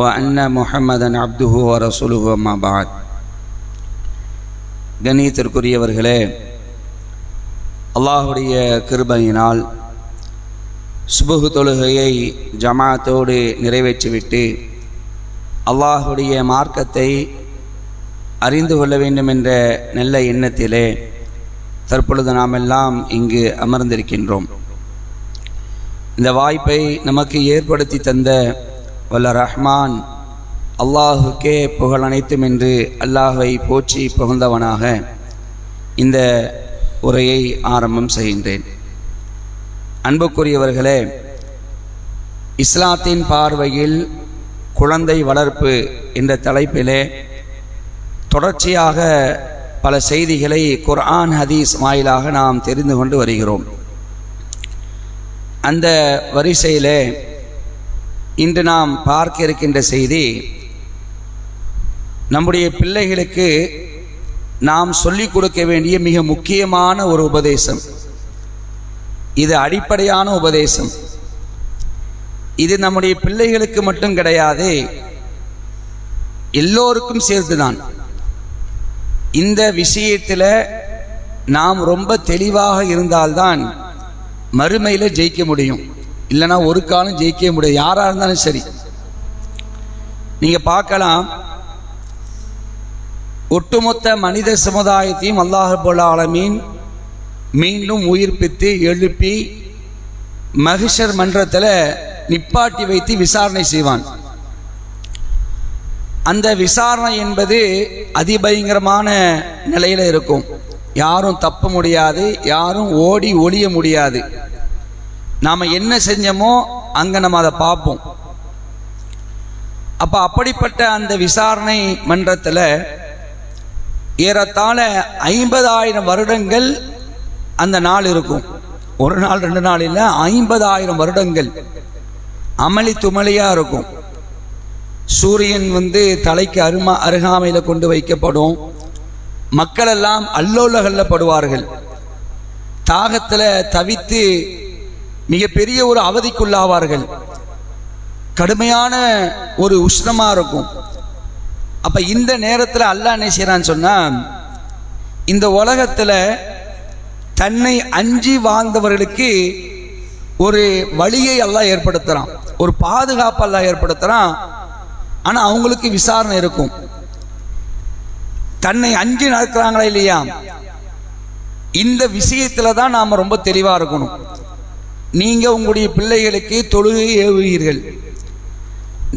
அன்ன முகமதன் அப்துஹு ரசூலுஹு அம்மாபாத் கணியத்திற்குரியவர்களே அல்லாஹுடைய கிருபையினால் சுபுகு தொழுகையை ஜமாத்தோடு நிறைவேற்றிவிட்டு அல்லாஹுடைய மார்க்கத்தை அறிந்து கொள்ள வேண்டும் என்ற நல்ல எண்ணத்திலே தற்பொழுது நாம் எல்லாம் இங்கு அமர்ந்திருக்கின்றோம். இந்த வாய்ப்பை நமக்கு ஏற்படுத்தி தந்த வல்ல ரஹ்மான் அல்லாஹுக்கே புகழ் அனைத்தும் என்று அல்லாஹை போற்றி புகழ்ந்தவனாக இந்த உரையை ஆரம்பம் செய்கின்றேன். அன்புக்குரியவர்களே இஸ்லாத்தின் பார்வையில் குழந்தை வளர்ப்பு என்ற தலைப்பிலே தொடர்ச்சியாக பல செய்திகளை குர்ஆன் ஹதீஸ் வாயிலாக நாம் தெரிந்து கொண்டு வருகிறோம். அந்த வரிசையில் இன்று நாம் பார்க்க இருக்கின்ற செய்தி நம்முடைய பிள்ளைகளுக்கு நாம் சொல்லிக் கொடுக்க வேண்டிய மிக முக்கியமான ஒரு உபதேசம். இது அடிப்படையான உபதேசம். இது நம்முடைய பிள்ளைகளுக்கு மட்டும் கிடையாது எல்லோருக்கும் சேர்த்துதான் இந்த விஷயத்தில் நாம் ரொம்ப தெளிவாக இருந்தால்தான் மறுமையில் ஜெயிக்க முடியும். இல்லைன்னா ஒரு காலம் ஜெயிக்க முடியாது. யாராக இருந்தாலும் சரி. நீங்கள் பார்க்கலாம். ஒட்டுமொத்த மனித சமுதாயத்தையும் அல்லாஹபுல்லா ஆலமீன் மீண்டும் உயிர்ப்பித்து எழுப்பி மகிஷர் மன்றத்தில் நிப்பாட்டி வைத்து விசாரணை செய்வான். அந்த விசாரணை என்பது அதிபயங்கரமான நிலையில் இருக்கும். யாரும் தப்ப முடியாது யாரும் ஓடி ஒளிய முடியாது. நாம் என்ன செஞ்சோமோ அங்கே நம்ம அதை பார்ப்போம். அப்போ அப்படிப்பட்ட அந்த விசாரணை மன்றத்தில் ஏறத்தாழ ஐம்பதாயிரம் வருடங்கள் அந்த நாள் இருக்கும். ஒரு நாள் ரெண்டு நாள் இல்லை ஐம்பதாயிரம் வருடங்கள் அமளி துமளியாக இருக்கும். சூரியன் வந்து தலைக்கு அருமா அருகாமையில் கொண்டு வைக்கப்படும். மக்களெல்லாம் அல்லோலகல்லப்படுவார்கள் தாகத்தில் தவித்து மிகப்பெரிய ஒரு அவதிக்குள்ளாவார்கள். கடுமையான ஒரு உஷ்ணமாக இருக்கும். அப்போ இந்த நேரத்தில் அல்லாஹ் என்ன செய்கிறான்னு சொன்னால் இந்த உலகத்தில் தன்னை அஞ்சி வாழ்ந்தவர்களுக்கு ஒரு வழியை எல்லாம் ஏற்படுத்துகிறான் ஒரு பாதுகாப்பு எல்லாம் ஏற்படுத்துகிறான் ஆனால் அவங்களுக்கு விசாரணை இருக்கும். தன்னை அஞ்சு நடக்கிறாங்களா இல்லையா? இந்த விஷயத்துல தான் நாம் ரொம்ப தெளிவாக இருக்கணும். நீங்கள் உங்களுடைய பிள்ளைகளுக்கு தொழுகை ஏவுவீர்கள்.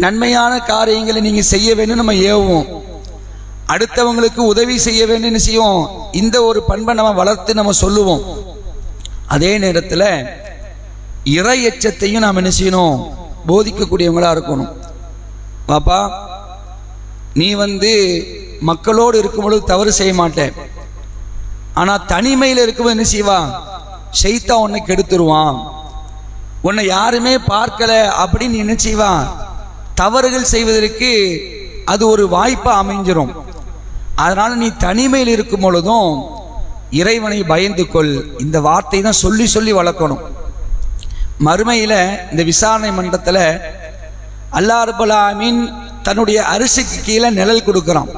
நன்மையான காரியங்களை நீங்கள் செய்ய வேண்டும் நம்ம ஏவுவோம். அடுத்தவங்களுக்கு உதவி செய்ய வேணும்னு செய்வோம்? இந்த ஒரு பண்பை நம்ம வளர்த்து நம்ம சொல்லுவோம். அதே நேரத்தில் இறை எச்சத்தையும் நாம் என்ன செய்யணும்? போதிக்கக்கூடியவங்களாக இருக்கணும். பாப்பா நீ வந்து மக்களோடு இருக்கும்பொழுது தவறு செய்ய மாட்டேன் ஆனால் தனிமையில் இருக்கும்போது என்ன செய்வான் செய்தா உன்னை கெடுத்துருவான். உன்னை யாருமே பார்க்கல அப்படின்னு என்ன செய்வான்? தவறுகள் செய்வதற்கு அது ஒரு வாய்ப்பாக அமைஞ்சிரும். அதனால நீ தனிமையில் இருக்கும் பொழுதும் இறைவனை பயந்து கொள். இந்த வார்த்தை தான் சொல்லி சொல்லி வளர்க்கணும். மறுமையில் இந்த விசாரணை மன்றத்தில் அல்லா தன்னுடைய அரிசிக்கு கீழே நிழல் கொடுக்குறான்.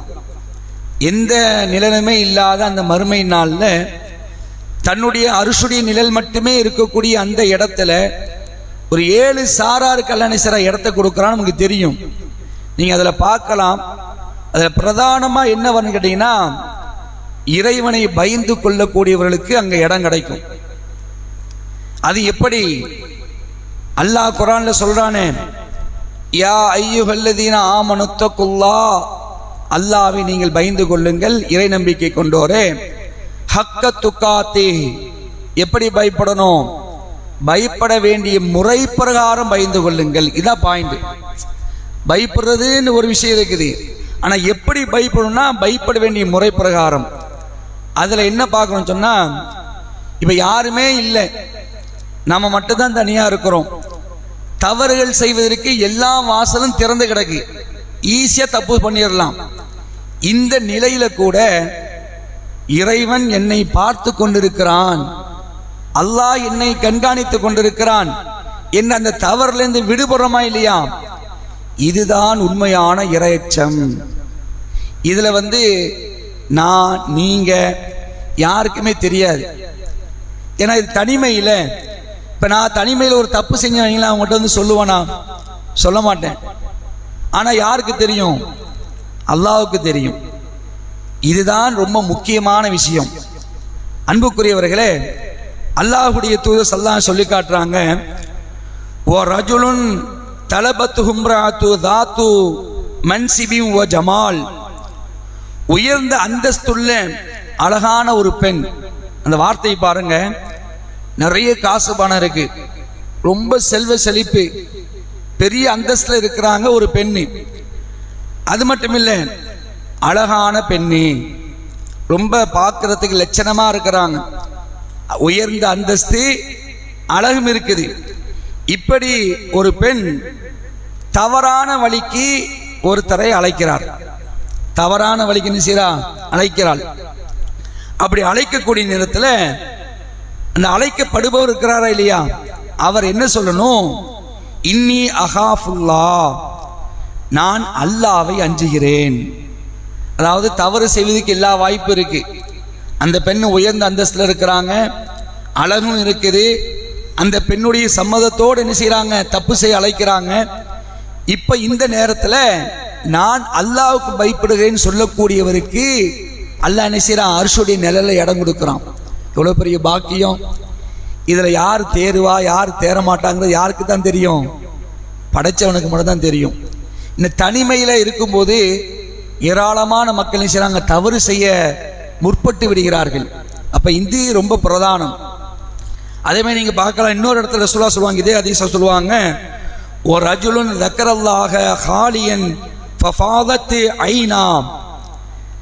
எந்த நிழலுமே இல்லாத அந்த மறுமை நாளில் தன்னுடைய அரிசுடைய நிழல் மட்டுமே இருக்கக்கூடிய அந்த இடத்துல ஒரு ஏழு சாராறு கல்லணேஸ்வரா இடத்த கொடுக்குறான்னு நமக்கு தெரியும். நீங்கள் அதில் பார்க்கலாம். அதில் பிரதானமாக என்ன வரணும் கேட்டிங்கன்னா இறைவனை பயந்து கொள்ளக்கூடியவர்களுக்கு அங்கே இடம் கிடைக்கும். அது எப்படி? அல்லாஹ் குரான்ல சொல்றானே யா ஐயுகல்லதீன ஆமனுத்தகுல்லா. அல்லாவை நீங்கள் பயந்து கொள்ளுங்கள் இறை நம்பிக்கை கொண்டோரே. ஹக்க துக்காத்தி. எப்படி பயப்படணும்? பயப்பட வேண்டிய முறை பிரகாரம் பயந்து கொள்ளுங்கள். இதான் பாயிண்ட் பயப்படுறதுன்னு ஒரு விஷயம் இருக்குது. ஆனால் எப்படி பயப்படணும்னா பயப்பட வேண்டிய முறை பிரகாரம். அதில் என்ன பார்க்கணும்னு சொன்னால் இப்போ யாருமே இல்லை. நம்ம மட்டும்தான் தனியாக இருக்கிறோம். தவறுகள் செய்வதற்கு எல்லா வாசலும் திறந்து கிடக்கு. ஈஸியாக தப்பு பண்ணிடலாம். இந்த நிலையில் கூட இறைவன் என்னை பார்த்து கொண்டிருக்கிறான். அல்லாஹ் என்னை கண்காணித்துக் கொண்டிருக்கிறான். என்ன அந்த தவறிலிருந்து விடுபடுறோமா இல்லையா? இதுதான் உண்மையான இரையச்சம். இதுல வந்து நான் நீங்க யாருக்குமே தெரியாது. ஏன்னா இது தனிமையில். இப்போ நான் தனிமையில் ஒரு தப்பு செஞ்சு வைங்களேன் அவங்ககிட்ட வந்து சொல்லுவேனா சொல்ல மாட்டேன். ஆனால் யாருக்கு தெரியும்? அல்லாவுக்கு தெரியும். இதுதான் ரொம்ப முக்கியமான விஷயம். அன்புக்குரியவர்களே அல்லாஹுடைய தூதர் சல்லாம் சொல்லி காட்டுறாங்க ஓ ரஜுலுன் தலபத்து ஹும்ராத்து தாத்து மன்சிபி ஓ ஜமால். உயர்ந்த அந்தஸ்துள்ள அழகான ஒரு பெண். அந்த வார்த்தையை பாருங்க நிறைய காசு பணம் இருக்கு. ரொம்ப செல்வ செழிப்பு. பெரிய அந்தஸ்தில் இருக்கிறாங்க ஒரு பெண்ணு. அது மட்டும் இல்லை அழகான பெண்ணு. ரொம்ப பார்க்கறதுக்கு லட்சணமாக இருக்கிறாங்க. உயர்ந்த அந்தஸ்து அழகும் இருக்குது. இப்படி ஒரு பெண் தவறான வழிக்கு ஒருத்தரை அழைக்கிறார். தவறான வழிக்கு என்ன அழைக்கிறாள். அப்படி அழைக்கக்கூடிய நேரத்தில் அந்த அழைக்கப்படுபவர் இருக்கிறாரா இல்லையா? அவர் என்ன சொல்லணும்? இன்னி அகாஃபுல்லா நான் அல்லாவை அஞ்சுகிறேன். அதாவது தவறு செய்வதற்கு எல்லா வாய்ப்பு இருக்குது அந்த பெண் உயர்ந்த அந்தஸ்தில் இருக்கிறாங்க. அழகும் இருக்குது. அந்த பெண்ணுடைய சம்மதத்தோடு என்ன செய்கிறாங்க தப்பு செய்ய அழைக்கிறாங்க. இப்போ இந்த நேரத்தில் நான் அல்லாவுக்கு பயப்படுகிறேன்னு சொல்லக்கூடியவருக்கு அல்லாஹ் என்ன செய்கிறான் அரிசுடைய நிழலில் இடம் கொடுக்குறான். எவ்வளோ பெரிய பாக்கியம். இதில் யார் தேருவா? யார் தேர மாட்டாங்கிறது யாருக்கு தான் தெரியும். படைச்சவனுக்கு மட்டும் தான் தெரியும். இந்த தனிமையில் இருக்கும்போது ஏராளமான மக்கள் என்ன செய்கிறாங்க தவறு செய்ய முற்பட்டு விடுகிறார்கள். அப்ப இந்தி ரொம்ப பிரதானம். அதே மாதிரி நீங்க பார்க்கலாம் இன்னொரு இடத்துல ரசூலா சொல்லுவாங்க இதே அதிசம் சொல்லுவாங்க ஒரு ரஜுலுன் தக்கரல்லாக ஹாலியன் ஃபஃபாதத்து ஐநாம்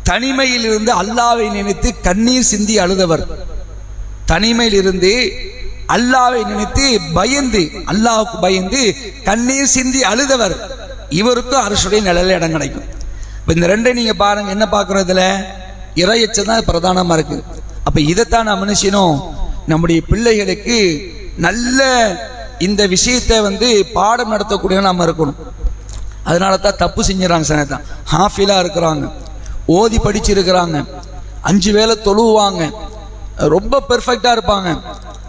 தனிமையில் இருந்து அல்லாவை நினைத்து கண்ணீர் சிந்தி அழுதவர். தனிமையில் இருந்து அல்லாவை நினைத்து பயந்து அல்லாவுக்கு பயந்து கண்ணீர் சிந்தி அழுதவர். இவருக்கும் அரசுடைய நிழல் இடம் கிடைக்கும் இப்போ இந்த ரெண்டை நீங்கள் பாருங்க என்ன பார்க்குறதுல இறையச்சம் தான் பிரதானமாக இருக்கு. அப்போ இதைத்தான் நான் மனுஷனும் நம்முடைய பிள்ளைகளுக்கு நல்ல இந்த விஷயத்தை வந்து பாடம் நடத்தக்கூடிய நாம் இருக்கணும். அதனால தான் தப்பு செஞ்சுறாங்க சில தான். ஹாஃபிலாக இருக்கிறாங்க. ஓதி படிச்சிருக்கிறாங்க. அஞ்சு வேளை தொழுவாங்க ரொம்ப பெர்ஃபெக்டாக இருப்பாங்க.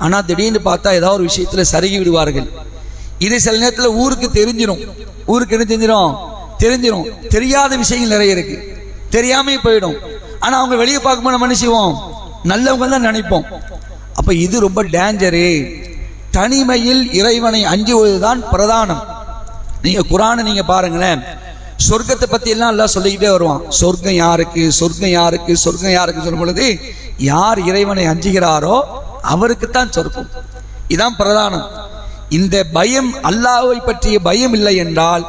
ஆனால் திடீர்னு பார்த்தா ஏதாவது ஒரு விஷயத்தில் சருகி விடுவார்கள். இது சில நேரத்தில் ஊருக்கு தெரிஞ்சிடும் ஊருக்கு என்ன தெரிஞ்சிடும் தெரிஞ்சிடும் தெரியாத விஷயங்கள் நிறைய இருக்குது தெரியாமே போயிடும். ஆனால் அவங்க வெளியே பார்க்கும்போது நம்ம என்ன செய்வோம்? நல்லவங்க தான் நினைப்போம். அப்போ இது ரொம்ப டேஞ்சரு தனிமையில் இறைவனை அஞ்சுவதுதான் பிரதானம். நீங்கள் குரானை நீங்கள் பாருங்களேன். சொர்க்கத்தை பற்றியெல்லாம் எல்லாம் எல்லாம் சொல்லிக்கிட்டே வருவான். சொர்க்கம் யாருக்கு? சொர்க்கம் யாருக்கு? சொர்க்கம் யாருக்கு? சொல்லும் பொழுது யார் இறைவனை அஞ்சுகிறாரோ அவருக்கு தான் சொர்க்கம். இதான் பிரதானம். இந்த பயம் அல்லாவை பற்றிய பயம் இல்லை என்றால்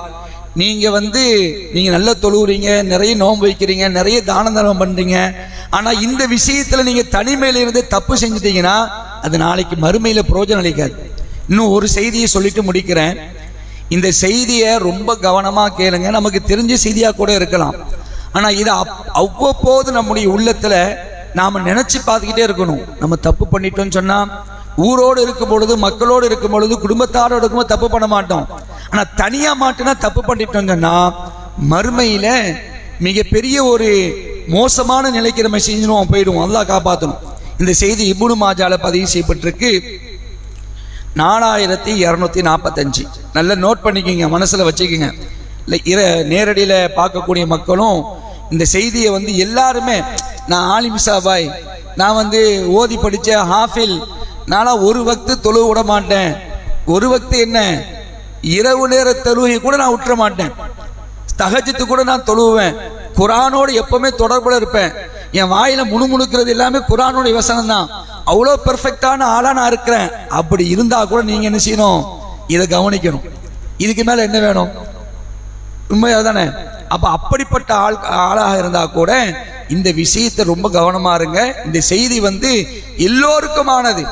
நீங்க வந்து நீங்க நல்ல தொழுவுறீங்க நிறைய நோன்பு வைக்கிறீங்க நிறைய தான தர்மம் பண்றீங்க. ஆனா இந்த விஷயத்துல நீங்க தனிமையில இருந்து தப்பு செஞ்சுட்டீங்கன்னா அது நாளைக்கு மறுமையில பிரயோஜனம் அளிக்காது. இன்னும் ஒரு செய்தியை சொல்லிட்டு முடிக்கிறேன். இந்த செய்தியை ரொம்ப கவனமா கேளுங்க. நமக்கு தெரிஞ்ச செய்தியா கூட இருக்கலாம். ஆனா இது அப்- அவ்வப்போது நம்முடைய உள்ளத்துல நாம நினைச்சு பார்த்துக்கிட்டே இருக்கணும். நம்ம தப்பு பண்ணிட்டோம்னு சொன்னா ஊரோடு இருக்கும் பொழுது மக்களோடு இருக்கும் பொழுது குடும்பத்தாரோடு இருக்கும்போது தப்பு பண்ண மாட்டோம். ஆனால் தனியாக மாட்டினா தப்பு பண்ணிட்டோம்னு மறுமையில் மிகப்பெரிய ஒரு மோசமான நிலைக்கு நம்ம செஞ்சிடுவோம் போயிடுவோம். அல்லா காப்பாற்றணும் இந்த செய்தி இபுனு மாஜால பதிவு செய்யப்பட்டிருக்கு. நாலாயிரத்தி இரநூத்தி நாற்பத்தஞ்சு நல்ல நோட் பண்ணிக்கோங்க மனசில் வச்சுக்கோங்க. இல்லை இர நேரடியில் பார்க்கக்கூடிய மக்களும் இந்த செய்தியை வந்து எல்லாருமே நான் ஆலிமிசா பாய் நான் வந்து ஓதி படித்த ஹாஃபில் நானாக ஒரு வக்து தொழுவ விட மாட்டேன். ஒரு வக்து என்ன? இரவு நேர தொழுகை கூட நான் விட்டுற மாட்டேன் தகஜத்து கூட நான் தொழுவேன். குரானோடு எப்பவுமே தொடர்புல இருப்பேன். என் வாயில முணுமுணுக்கிறது எல்லாமே குரானோட வசனம் தான் அவ்வளோ பெர்ஃபெக்டான ஆளா நான் இருக்கிறேன். அப்படி இருந்தா கூட நீங்க என்ன செய்யணும்? இதை கவனிக்கணும். இதுக்கு மேல என்ன வேணும்? உண்மையா தானே? அப்ப அப்படிப்பட்ட ஆள் ஆளாக இருந்தா கூட இந்த விஷயத்தை ரொம்ப கவனமா இருங்க. இந்த செய்தி வந்து எல்லோருக்குமானது.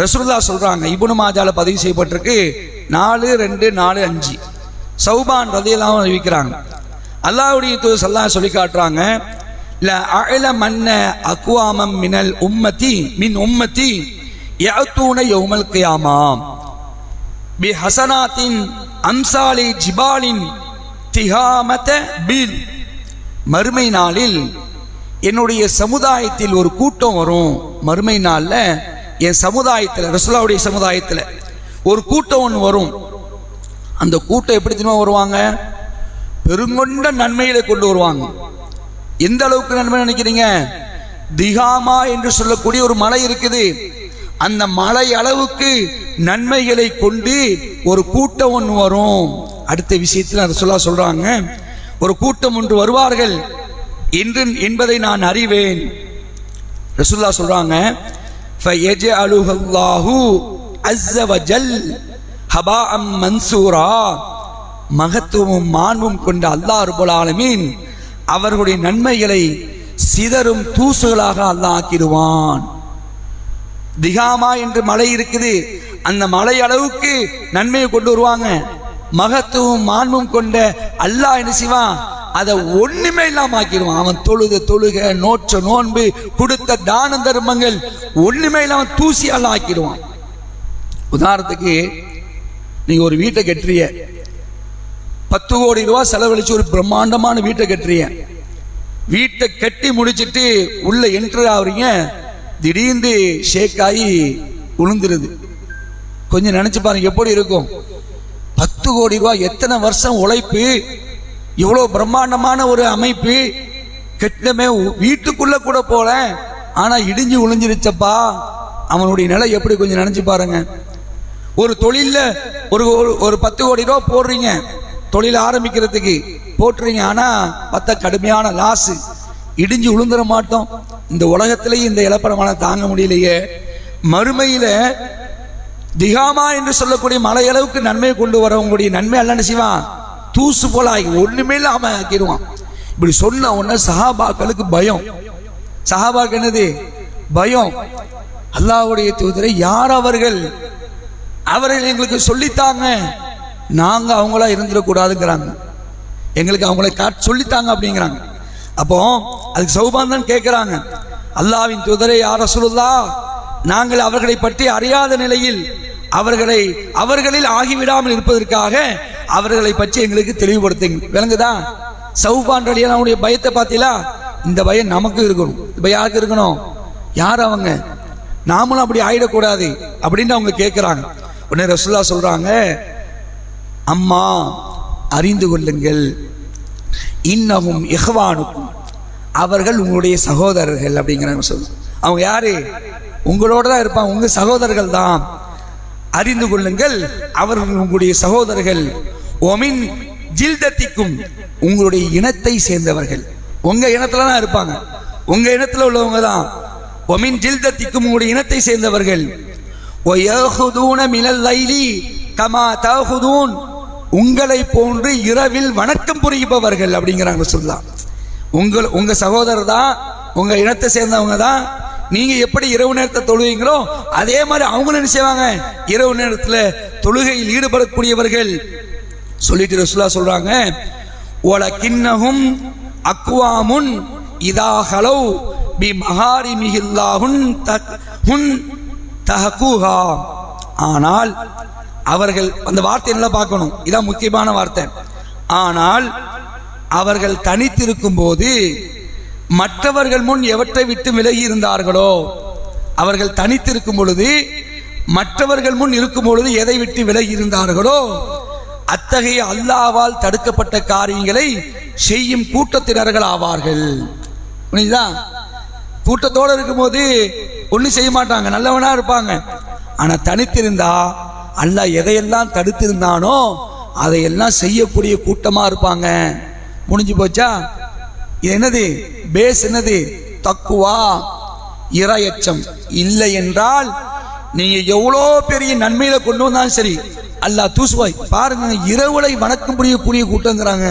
ரசூல்லா சொல்கிறாங்க இபுனு மாஜாவில் பதிவு செய்யப்பட்டிருக்கு நாலு ரெண்டு நாலு அஞ்சு. சௌபான் ரதையெல்லாம் அறிவிக்கிறாங்க அல்லாவுடைய தூதர் ஸல்லல்லாஹு சொல்லி காட்டுறாங்க ல அழல மன்ன அக்வாமம் மினல் உம்மதி மின் உம்மதி யஅத்தூன யௌமல் கியாமாம் பி ஹசனாத்தின் அம்சாலி ஜிபாலின் திகாமத பில். மறுமை நாளில் என்னுடைய சமுதாயத்தில் ஒரு கூட்டம் வரும். மறுமை நாளில் என் சமுதாயத்தில் ரசுலாவுடைய சமுதாயத்தில் ஒரு கூட்டம் ஒன்று வரும். அந்த கூட்டம் எப்படி தெரியுமா வருவாங்க? பெருங்கொண்ட நன்மைகளை கொண்டு வருவாங்க. எந்த அளவுக்கு நன்மை நினைக்கிறீங்க? திகாமா என்று சொல்லக்கூடிய ஒரு மலை இருக்குது. அந்த மலை அளவுக்கு நன்மைகளை கொண்டு ஒரு கூட்டம் ஒன்று வரும். அடுத்த விஷயத்தில் அதை சொல்ல சொல்றாங்க ஒரு கூட்டம் ஒன்று வருவார்கள். என்று என்பதை நான் அறிவேன். ரசுல்லா சொல்றாங்க فَيَجْعَلُهُ اللَّهُ عَزَّ وَجَلَّ هَبَاءً மன்சூரா மகத்துவமும் மாண்பும் கொண்ட அல்லாஹ் ரபுல் ஆலமீன் அவர்களுடைய நன்மைகளை சிதறும் தூசுகளாக அல்லாஹ் ஆக்கிடுவான் திகாமா என்று மலை இருக்குது அந்த மலை அளவுக்கு நன்மையை கொண்டு வருவாங்க மகத்துவம் மாண்பும் கொண்ட அல்லாஹ் என்ன செய்வான் அதை ஒண்ணுமே இல்லாம ஆக்கிடுவான். அவன் தொழுக தொழுக நோற்ற நோன்பு கொடுத்த தான தர்மங்கள் ஒண்ணுமே இல்லாம தூசியால ஆக்கிடுவான். உதாரணத்துக்கு நீங்க ஒரு வீட்டை கட்டுறிய பத்து கோடி ரூபா செலவழிச்சு ஒரு பிரம்மாண்டமான வீட்டை கட்டுறிய வீட்டை கட்டி முடிச்சிட்டு உள்ள என்ட்ரு ஆகுறீங்க திடீர்னு ஷேக் ஆகி உளுந்துருது. கொஞ்சம் நினைச்சு பாருங்க எப்படி இருக்கும்? பத்து கோடி ரூபாய் எத்தனை வருஷம் உழைப்பு இவ்வளோ பிரம்மாண்டமான ஒரு அமைப்பு. கெட்டமே வீட்டுக்குள்ள கூட போல ஆனா இடிஞ்சு உளிஞ்சிருச்சப்பா. அவனுடைய நிலை எப்படி கொஞ்சம் நினைச்சு பாருங்க. ஒரு தொழிலில் ஒரு ஒரு- ஒரு பத்து கோடி ரூபா போடுறீங்க. தொழில் ஆரம்பிக்கிறதுக்கு போட்டுறீங்க. ஆனா பத்த கடுமையான லாஸ் இடிஞ்சு உளுந்துட மாட்டோம். இந்த உலகத்திலேயே இந்த இழப்பரமான தாங்க முடியலையே. மறுமையில திகாமா என்று சொல்லக்கூடிய மலையளவுக்கு நன்மை கொண்டு வரவங்களுடைய நன்மை அல்ல என்ன செய்வான் தூசு போல ஆகி ஒண்ணுமே இல்லாம ஆக்கிடுவான். இப்படி சொன்ன உடனே சஹாபாக்களுக்கு பயம். சஹாபாக்கு என்னது? பயம். அல்லாஹ்வுடைய தூதரை யார் அவர்கள்? அவர்கள் எங்களுக்கு சொல்லித்தாங்க. நாங்க அவங்களா இருந்துடக்கூடாதுங்கிறாங்க. எங்களுக்கு அவங்கள காட் சொல்லித்தாங்க அப்படிங்கிறாங்க. அப்போ அதுக்கு சௌபான் தான் கேட்கிறாங்க அல்லாவின் தூதரை யார சொல்லுதா நாங்கள் அவர்களை பற்றி அறியாத நிலையில் அவர்களை அவர்களில் ஆகிவிடாமல் இருப்பதற்காக அவர்களை பற்றி எங்களுக்கு தெளிவுபடுத்துங்க. விளங்குதா? சௌபான் அவனுடைய பயத்தை பார்த்தீங்களா? இந்த பயம் நமக்கு இருக்கணும். இப்போ யாருக்கு இருக்கணும்? யார் அவங்க? நாமளும் அப்படி ஆயிடக்கூடாது அப்படின்னு அவங்க கேட்குறாங்க உடனே ரசுல்லா சொல்கிறாங்க அம்மா அறிந்து கொள்ளுங்கள். இன்னமும் இஹ்வானுக்கும். அவர்கள் உங்களுடைய சகோதரர்கள் அப்படிங்கிறாங்க சொல்லு அவங்க யாரு? உங்களோட தான் இருப்பாங்க. உங்கள் சகோதரர்கள் தான். அறிந்து கொள்ளுங்கள். அவர்கள் உங்களுடைய சகோதரர்கள். ஒமின் ஜில்தத்திக்கும் உங்களுடைய இனத்தை சேர்ந்தவர்கள். உங்கள் இனத்தில் தான் இருப்பாங்க. உங்கள் இனத்தில் உள்ளவங்க தான். ஒமின் ஜில்தத்திக்கும் உங்களுடைய இனத்தை சேர்ந்தவர்கள். மினல் லைலி கமா தாஹுதூன் உங்களை போன்று இரவில் வணக்கம் புரிபவர்கள் அப்படிங்கிறாங்க சொல்லலாம் உங்கள் உங்கள் சகோதரர் தான் உங்கள் இனத்தை சேர்ந்தவங்க தான். நீங்கள் எப்படி இரவு நேரத்தை தொழுவீங்களோ அதே மாதிரி அவங்களும் என்ன செய்வாங்க? இரவு நேரத்தில் தொழுகையில் ஈடுபடக்கூடியவர்கள். சொல்லிட்டு ரசுல்லா சொல்றாங்க. ஓல கிண்ணகும் அக்வாமுன் இதா ஹலவ் பி மகாரி மிகில்லாஹுன் ஹுன் தஹகுஹா. ஆனால் அவர்கள் அந்த வார்த்தை நல்லா பார்க்கணும். இதான் முக்கியமான வார்த்தை. ஆனால் அவர்கள் தனித்திருக்கும் போது மற்றவர்கள் முன் எவற்றை விட்டு விலகி இருந்தார்களோ அவர்கள் தனித்திருக்கும் பொழுது மற்றவர்கள் முன் இருக்கும் பொழுது எதை விட்டு விலகி இருந்தார்களோ அத்தகைய அல்லாவால் தடுக்கப்பட்ட காரியங்களை செய்யும் கூட்டத்தினர்கள் ஆவார்கள் புரியுதா கூட்டத்தோடு இருக்கும்போது ஒன்றும் செய்ய மாட்டாங்க நல்லவனா இருப்பாங்க. ஆனால் தனித்திருந்தா அல்லாஹ் எதையெல்லாம் தடுத்திருந்தானோ அதையெல்லாம் செய்யக்கூடிய கூட்டமாக இருப்பாங்க. முடிஞ்சு போச்சா? இது என்னது? பேஸ் என்னது? தக்குவா? இரையச்சம். இல்லை என்றால் நீங்கள் எவ்வளோ பெரிய நன்மையில் கொண்டு வந்தாலும் சரி அல்லா தூசுவாய். பாருங்க இரவுலை வணக்கம் புரியக்கூடிய கூட்டங்கிறாங்க.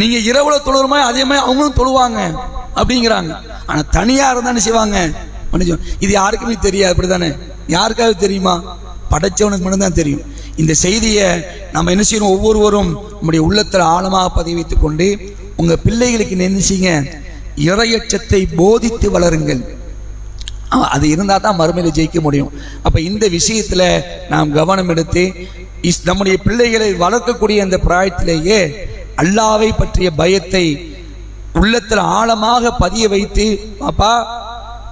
நீங்க இரவுல தொழுறமா அதே மாதிரி அவங்களும் தொழுவாங்க அப்படிங்கிறாங்க. ஆனா தனியா இருந்தா செய்வாங்க? மன்னிச்சோம். இது யாருக்குமே தெரியாது அப்படிதானே யாருக்காவது தெரியுமா? படைச்சவனுக்கு மட்டும்தான் தெரியும். இந்த செய்தியை நம்ம என்ன செய்யணும்? ஒவ்வொருவரும் நம்முடைய உள்ளத்தில் ஆழமாக பதிவு வைத்துக் கொண்டு உங்க பிள்ளைகளுக்கு நினைச்சிங்க இறையச்சத்தை போதித்து வளருங்கள். அது இருந்தால் தான் மறுமையில் ஜெயிக்க முடியும். அப்போ இந்த விஷயத்தில் நாம் கவனம் எடுத்து இஸ் நம்முடைய பிள்ளைகளை வளர்க்கக்கூடிய அந்த பிராயத்திலேயே அல்லாவை பற்றிய பயத்தை உள்ளத்தில் ஆழமாக பதிய வைத்து பாப்பா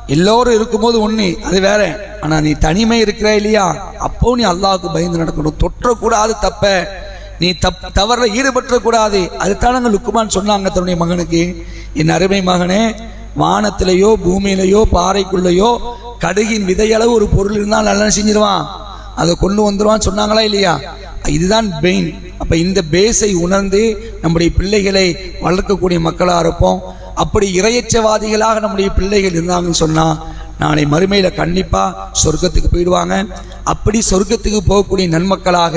எல்லோரும் இருக்கும்போது ஒன்று அது வேற. ஆனால் நீ தனிமை இருக்கிற இல்லையா? அப்போ நீ அல்லாவுக்கு பயந்து நடக்கணும். தொற்றக்கூடாது தப்ப. நீ தப் தவறில் ஈடுபற்றக்கூடாது. அதுதானங்க லுக்குமான் சொன்னாங்க தன்னுடைய மகனுக்கு. என் அருமை மகனே வானத்திலேயோ பூமியிலேயோ பாறைக்குள்ளேயோ கடுகின் விதையளவு ஒரு பொருள் இருந்தால் நல்லா செஞ்சிருவான். அதை கொண்டு வந்துருவான்னு சொன்னாங்களா இல்லையா? இதுதான் பெயின் அப்போ இந்த பேஸை உணர்ந்து நம்முடைய பிள்ளைகளை வளர்க்கக்கூடிய மக்களாக இருப்போம். அப்படி இரையச்சவாதிகளாக நம்முடைய பிள்ளைகள் இருந்தாங்கன்னு சொன்னால் நாளை மறுமையில் கண்டிப்பாக சொர்க்கத்துக்கு போயிடுவாங்க. அப்படி சொர்க்கத்துக்கு போகக்கூடிய நன்மக்களாக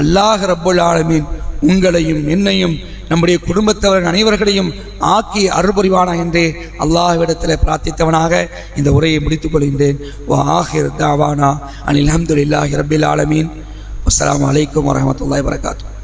அல்லாஹ் ரப்புல் ஆலமீன் உங்களையும் என்னையும் நம்முடைய குடும்பத்தவர் அனைவர்களையும் ஆக்கி அருள்புரிவானா என்று அல்லாஹ்விடத்தில் பிரார்த்தித்தவனாக இந்த உரையை முடித்துக் கொள்கின்றேன். வா ஆஹிர் தாவானா அனில் அஹமதுல்லாஹி ரபில் ஆலமீன். அஸ்லாம் வலைக்கம் வரமத்துல வரகாத்து